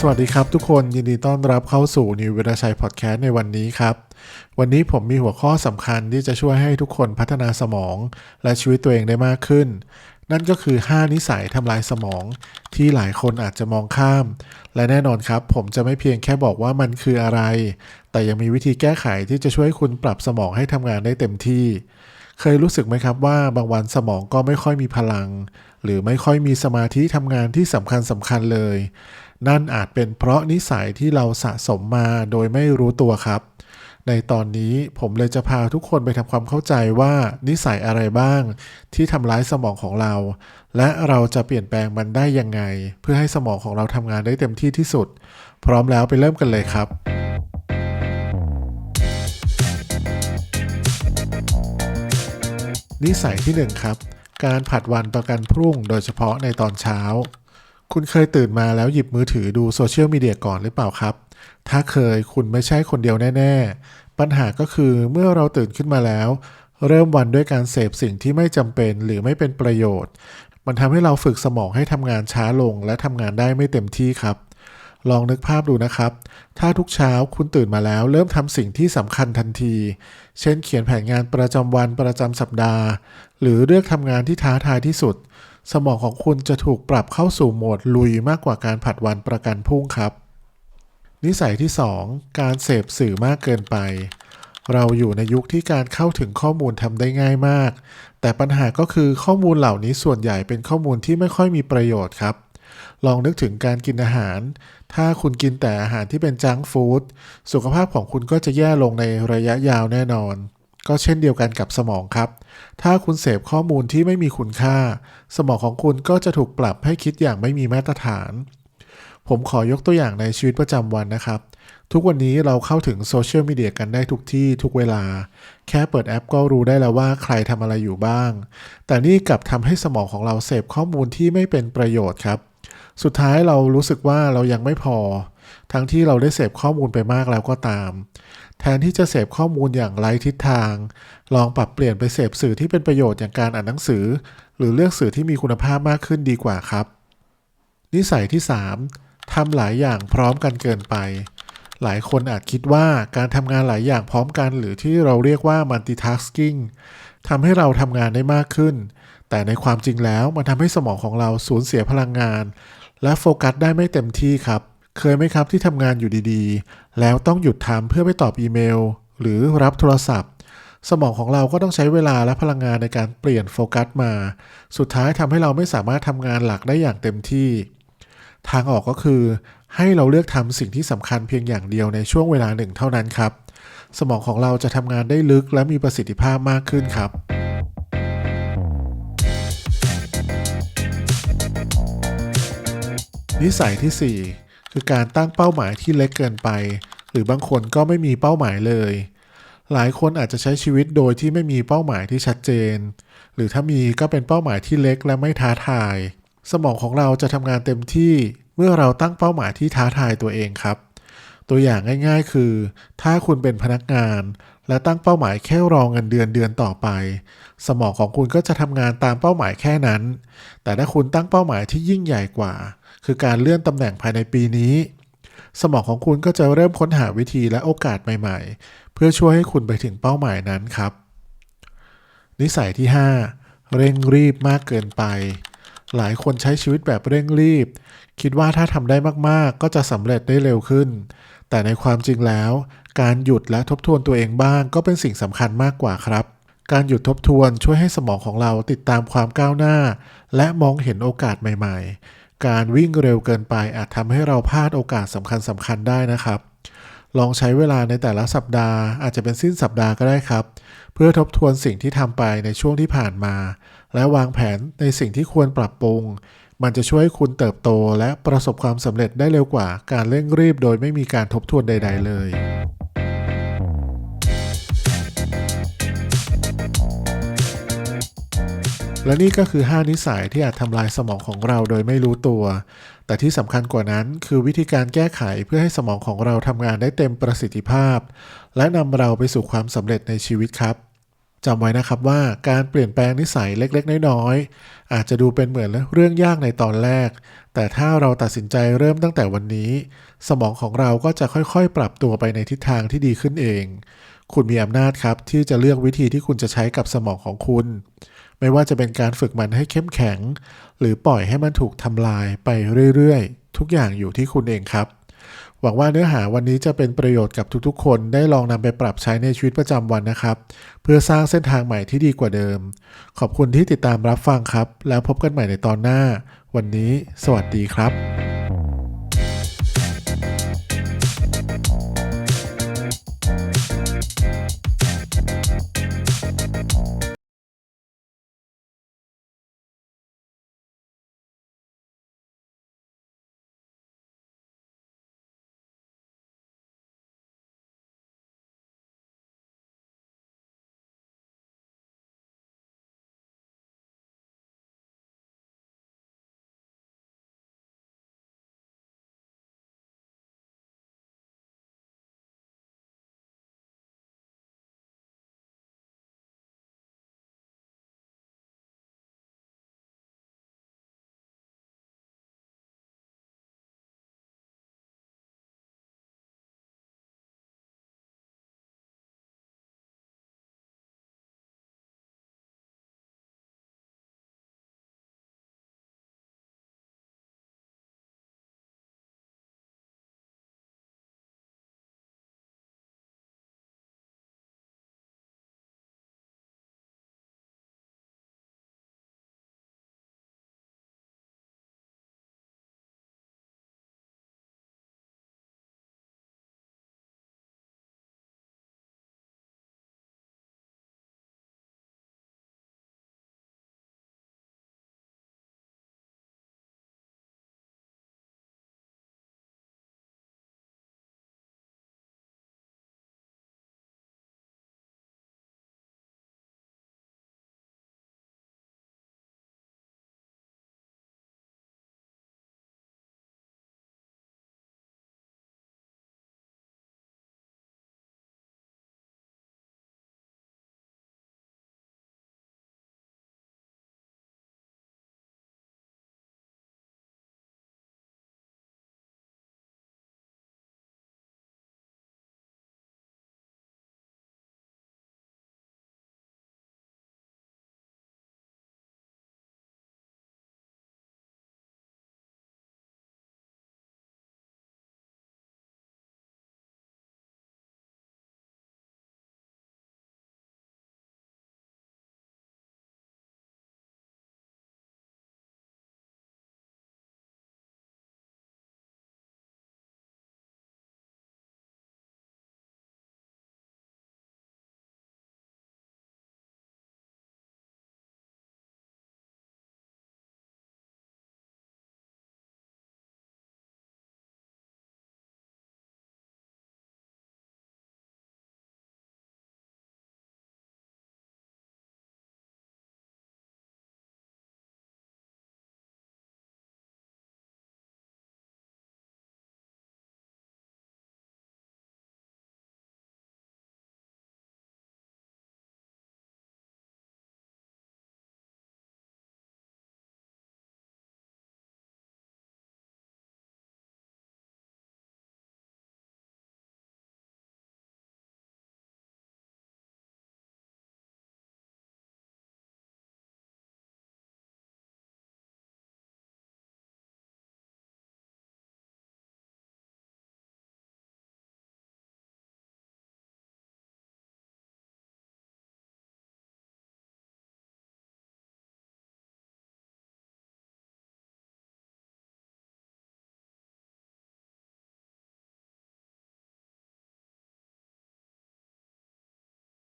สวัสดีครับทุกคนยินดีต้อนรับเข้าสู่นิวเวลาชัยพอดแคสต์ในวันนี้ครับ วันนี้ผมมีหัวข้อสำคัญที่จะช่วยให้ทุกคนพัฒนาสมอง และชีวิตตัวเองได้มากขึ้น นั่นก็คือ 5 นิสัยทำลายสมอง ที่หลายคนอาจจะมองข้าม และแน่นอนครับ ผมจะไม่เพียงแค่บอกว่ามันคืออะไร แต่ยังมีวิธีแก้ไขที่จะช่วยคุณปรับสมองให้ทำงานได้เต็มที่ เคยรู้สึกไหมครับว่าบางวันสมองก็ไม่ค่อยมีพลัง หรือไม่ค่อยมีสมาธิทำงานที่สำคัญสำคัญเลย นั่นอาจเป็นเพราะนิสัยที่เราสะสมมาโดยไม่รู้ตัวครับ ในตอนนี้ผมเลยจะพาทุกคนไปทำความเข้าใจว่านิสัยอะไรบ้าง ที่ทำร้ายสมองของเรา และเราจะเปลี่ยนแปลงมันได้ยังไง เพื่อให้สมองของเราทำงานได้เต็มที่ที่สุด พร้อมแล้วไปเริ่มกันเลยครับนิสัยที่หนึ่งครับ การผัดวันประกันพรุ่งโดยเฉพาะในตอนเช้า คุณเคยตื่นมาแล้วหยิบมือถือดูโซเชียลมีเดียก่อนหรือเปล่าครับ ถ้าเคยคุณไม่ใช่คนเดียวแน่ ๆ ปัญหาก็คือเมื่อเราตื่นขึ้นมาแล้ว เริ่มวันด้วยการเสพสิ่งที่ไม่จำเป็นหรือไม่เป็นประโยชน์ มันทำให้เราฝึกสมองให้ทำงานช้าลงและทำงานได้ไม่เต็มที่ครับ ลองนึกภาพดูนะครับ ถ้าทุกเช้าคุณตื่นมาแล้ว เริ่มทำสิ่งที่สำคัญทันที เช่น เขียนแผนงานประจำวันประจำสัปดาห์ หรือเลือกทำงานที่ท้าทายที่สุด สมองของคุณจะถูกปรับเข้าสู่โหมดลุยมากกว่าการผัดวันประกันพรุ่งครับ นิสัยที่ 2 การเสพสื่อมากเกินไป เราอยู่ในยุคที่การเข้าถึงข้อมูลทำได้ง่ายมาก แต่ปัญหาก็คือข้อมูลเหล่านี้ส่วนใหญ่เป็นข้อมูลที่ไม่ค่อยมีประโยชน์ครับลองนึกถึงการกินอาหาร ถ้าคุณกินแต่อาหารที่เป็นจังฟู้ด สุขภาพของคุณก็จะแย่ลงในระยะยาวแน่นอน ก็เช่นเดียวกันกับสมองครับ ถ้าคุณเสพข้อมูลที่ไม่มีคุณค่า สมองของคุณก็จะถูกปรับให้คิดอย่างไม่มีมาตรฐาน ผมขอยกตัวอย่างในชีวิตประจำวันนะครับ ทุกวันนี้เราเข้าถึงโซเชียลมีเดียกันได้ทุกที่ทุกเวลา แค่เปิดแอปก็รู้ได้แล้วว่าใครทำอะไรอยู่บ้าง แต่นี่กลับทำให้สมองของเราเสพข้อมูลที่ไม่เป็นประโยชน์ครับ สุดท้ายเรารู้สึกว่าเรายังไม่พอ ทั้งที่เราได้เสพข้อมูลไปมากแล้วก็ตาม แทนที่จะเสพข้อมูลอย่างไร้ทิศทาง ลองปรับเปลี่ยนไปเสพสื่อที่เป็นประโยชน์อย่างการอ่านหนังสือ หรือเลือกสื่อที่มีคุณภาพมากขึ้นดีกว่าครับ นิสัยที่ 3ทำหลายอย่างพร้อมกันเกินไป หลายคนอาจคิดว่าการทำงานหลายอย่างพร้อมกัน หรือที่เราเรียกว่า multitasking ทำให้เราทำงานได้มากขึ้น แต่ในความจริงแล้วมันทำให้สมองของเราสูญเสียพลังงาน และโฟกัสได้ไม่เต็มที่ครับ เคยไหมครับที่ทำงานอยู่ดีๆ แล้วต้องหยุดทำเพื่อไปตอบอีเมล หรือรับโทรศัพท์ สมองของเราก็ต้องใช้เวลาและพลังงานในการเปลี่ยนโฟกัสมา สุดท้ายทำให้เราไม่สามารถทำงานหลักได้อย่างเต็มที่ ทางออกก็คือ ให้เราเลือกทำสิ่งที่สำคัญเพียงอย่างเดียวในช่วงเวลาหนึ่งเท่านั้นครับ สมองของเราจะทำงานได้ลึกและมีประสิทธิภาพมากขึ้นครับนิสัยที่ 4 คือการตั้งเป้าหมายที่เล็กเกินไป หรือบางคนก็ไม่มีเป้าหมายเลย หลายคนอาจจะใช้ชีวิตโดยที่ไม่มีเป้าหมายที่ชัดเจน หรือถ้ามีก็เป็นเป้าหมายที่เล็กและไม่ท้าทาย สมองของเราจะทำงานเต็มที่เมื่อเราตั้งเป้าหมายที่ท้าทายตัวเองครับ ตัวอย่างง่าย ๆ คือ ถ้าคุณเป็นพนักงาน และตั้งเป้าหมายแค่รองเงินเดือนเดือนต่อไป สมองของคุณก็จะทำงานตามเป้าหมายแค่นั้น แต่ถ้าคุณตั้งเป้าหมายที่ยิ่งใหญ่กว่า คือการเลื่อนตำแหน่งภายในปีนี้ สมองของคุณก็จะเริ่มค้นหาวิธีและโอกาสใหม่ๆ เพื่อช่วยให้คุณไปถึงเป้าหมายนั้นครับ นิสัยที่ 5 เร่งรีบมากเกินไป หลายคนใช้ชีวิตแบบเร่งรีบ คิดว่าถ้าทำได้มากๆ ก็จะสำเร็จได้เร็วขึ้น แต่ในความจริงแล้ว การหยุดและทบทวนตัวเองบ้างก็เป็นสิ่งสำคัญมากกว่าครับการหยุดทบทวนช่วยให้สมองของเราติดตามความก้าวหน้า และมองเห็นโอกาสใหม่ๆ การวิ่งเร็วเกินไปอาจทำให้เราพลาดโอกาสสำคัญสำคัญได้นะครับ ลองใช้เวลาในแต่ละสัปดาห์ อาจจะเป็นสิ้นสัปดาห์ก็ได้ครับ เพื่อทบทวนสิ่งที่ทำไปในช่วงที่ผ่านมา และวางแผนในสิ่งที่ควรปรับปรุง มันจะช่วยคุณเติบโตและประสบความสำเร็จได้เร็วกว่าการเร่งรีบโดยไม่มีการทบทวนใด ๆ เลย และนี่ก็คือ 5 นิสัยที่อาจทำลายสมองของเราโดยไม่รู้ตัว แต่ที่สำคัญกว่านั้นคือวิธีการแก้ไขเพื่อให้สมองของเราทำงานได้เต็มประสิทธิภาพ และนำเราไปสู่ความสำเร็จในชีวิตครับจำไว้นะครับว่าการเปลี่ยนแปลงนิสัยเล็กๆ น้อยๆ อาจจะดูเป็นเหมือนเรื่องยากในตอนแรก แต่ถ้าเราตัดสินใจเริ่มตั้งแต่วันนี้ สมองของเราก็จะค่อยๆ ปรับตัวไปในทิศทางที่ดีขึ้นเอง คุณมีอำนาจครับที่จะเลือกวิธีที่คุณจะใช้กับสมองของคุณ ไม่ว่าจะเป็นการฝึกมันให้เข้มแข็ง หรือปล่อยให้มันถูกทำลายไปเรื่อยๆ ทุกอย่างอยู่ที่คุณเองครับ หวังว่าเนื้อหาวันนี้จะเป็นประโยชน์กับทุกๆ คนได้ลองนำไปปรับใช้ในชีวิตประจำวันนะครับ เพื่อสร้างเส้นทางใหม่ที่ดีกว่าเดิม ขอบคุณที่ติดตามรับฟังครับ แล้วพบกันใหม่ในตอนหน้า วันนี้ สวัสดีครับ